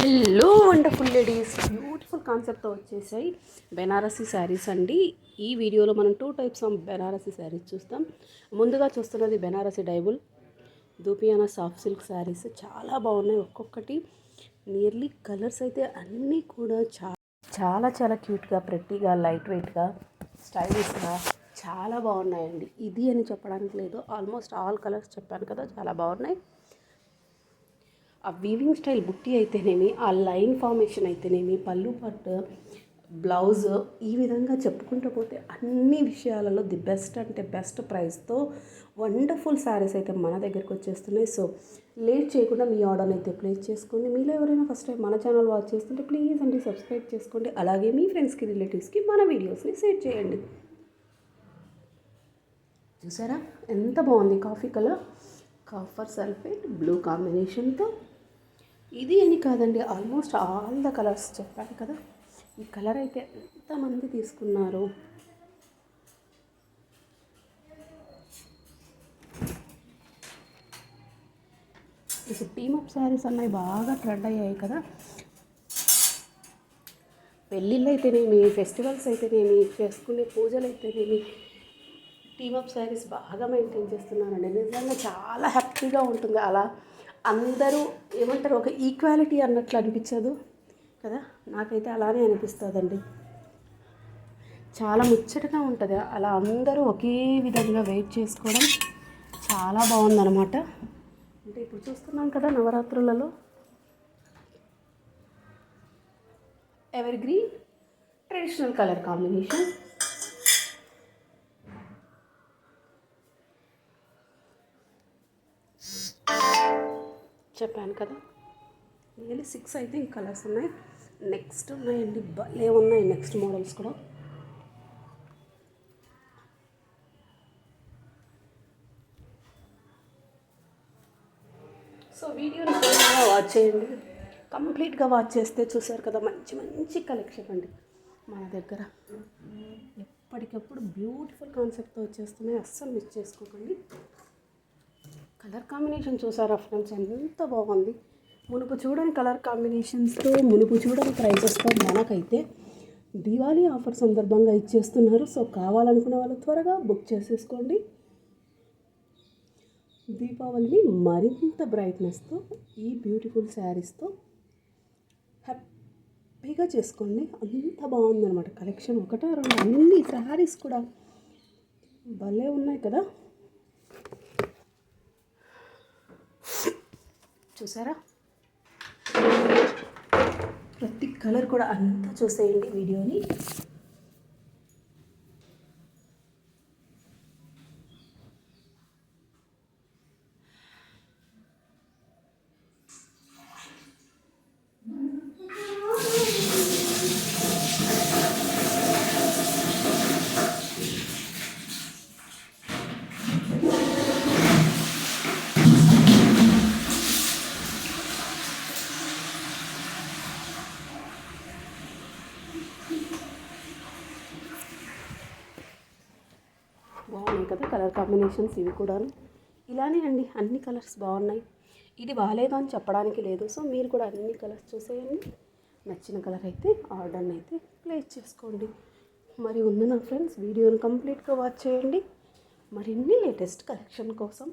Hello wonderful ladies beautiful కాన్సెప్ట్తో వచ్చేసాయి. బెనారసీ శారీస్ అండి. ఈ వీడియోలో మనం two types of Banarasi saris చూస్తాం. ముందుగా చూస్తున్నది బెనారసీ డైబుల్. దూపియానా సాఫ్ట్ సిల్క్ శారీస్ చాలా బాగున్నాయి ఒక్కొక్కటి. నియర్లీ కలర్స్ అయితే అన్నీ కూడా చాలా చాలా చాలా క్యూట్గా ప్రెట్టీగా లైట్ వెయిట్గా స్టైలిష్గా చాలా బాగున్నాయండి. ఇది అని చెప్పడానికి లేదు. ఆల్మోస్ట్ ఆల్ కలర్స్ చెప్పాను కదా చాలా బాగున్నాయి. ఆ వీవింగ్ స్టైల్ బుట్టి అయితేనేమి ఆ లైన్ ఫార్మేషన్ అయితేనేమి పళ్ళు పట్టు బ్లౌజ్ ఈ విధంగా చెప్పుకుంటూ పోతే అన్ని విషయాలలో ది బెస్ట్ అంటే బెస్ట్ ప్రైస్తో వండర్ఫుల్ శారీస్ అయితే మన దగ్గరికి వచ్చేస్తున్నాయి. సో లేట్ చేయకుండా మీ ఆర్డర్ని అయితే ప్లేస్ చేసుకోండి. మీలో ఎవరైనా ఫస్ట్ టైం మన ఛానల్ వాచ్ చేస్తుంటే ప్లీజ్ అండి సబ్స్క్రైబ్ చేసుకోండి. అలాగే మీ ఫ్రెండ్స్కి రిలేటివ్స్కి మన వీడియోస్ని షేర్ చేయండి. చూసారా? ఎంత బాగుంది coffee colour? Copper sulphate blue కాంబినేషన్తో ఇది అని కాదండి ఆల్మోస్ట్ ఆల్ ద కలర్స్ చెప్పాను కదా. ఈ కలర్ అయితే ఎంతమంది తీసుకున్నారు? ఇప్పుడు టీమప్ శారీస్ అన్నవి బాగా ట్రెండ్ అయ్యాయి కదా. పెళ్ళిళ్ళు అయితేనేమి ఫెస్టివల్స్ అయితేనేమి చేసుకునే పూజలు అయితేనేమి టీమప్ శారీస్ బాగా మెయింటైన్ చేస్తున్నానండి నిజంగా చాలా హ్యాపీగా ఉంటుంది అలా. అందరూ ఏమంటారు ఒక ఈక్వాలిటీ అన్నట్లు అనిపించదు కదా? నాకైతే అలానే అనిపిస్తుందండి. చాలా ముచ్చటగా ఉంటుంది. అలా అందరూ ఒకే విధంగా వెయిట్ చేసుకోవడం చాలా బాగుందన్నమాట. అంటే ఇప్పుడు చూస్తున్నాం కదా నవరాత్రులలో. Evergreen traditional colour combination చెప్పాను కదా. నియర్లీ సిక్స్ అయితే ఈ కలర్స్ ఉన్నాయి. నెక్స్ట్ ఉన్నాయండి. భలే ఉన్నాయి నెక్స్ట్ మోడల్స్ కూడా. సో వీడియోని వాచ్ చేయండి. కంప్లీట్గా వాచ్ చేస్తే చూసారు కదా మంచి మంచి కలెక్షన్ అండి. మన దగ్గర. ఎప్పటికప్పుడు బ్యూటిఫుల్ కాన్సెప్ట్తో వచ్చేస్తున్నాయి. అస్సలు మిస్ చేసుకోకండి. కలర్ కాంబినేషన్ చూసారా ఫ్రెండ్స్? ఎంత బాగుంది. మునుపు చూడని కలర్ కాంబినేషన్స్తో మునుపు చూడని ప్రైజెస్తో మనకైతే దివాళీ ఆఫర్ సందర్భంగా ఇచ్చేస్తున్నారు. సో కావాలనుకున్న వాళ్ళు త్వరగా బుక్ చేసేసుకోండి. దీపావళిని మరింత బ్రైట్నెస్తో ఈ బ్యూటిఫుల్ శారీస్తో హ్యాపీగా చేసుకోండి. అంత బాగుందన్నమాట. కలెక్షన్ ఒకటో రెండు అన్ని శారీస్ కూడా భలే ఉన్నాయి కదా. చూసారా? ప్రతి కలర్ కూడా అంతా చూసేయండి వీడియోని బాగున్నాయి కదా కలర్ కాంబినేషన్స్ ఇవి కూడాను. ఇలానే అండి అన్ని కలర్స్ బాగున్నాయి. ఇది బాగాలేదు అని చెప్పడానికి లేదు. సో మీరు కూడా అన్ని కలర్స్ చూసేయండి. నచ్చిన కలర్ అయితే ఆర్డర్ని అయితే ప్లేస్ చేసుకోండి. మరి ఉంది నా ఫ్రెండ్స్ వీడియోని కంప్లీట్గా వాచ్ చేయండి. మరిన్ని లేటెస్ట్ కలెక్షన్ కోసం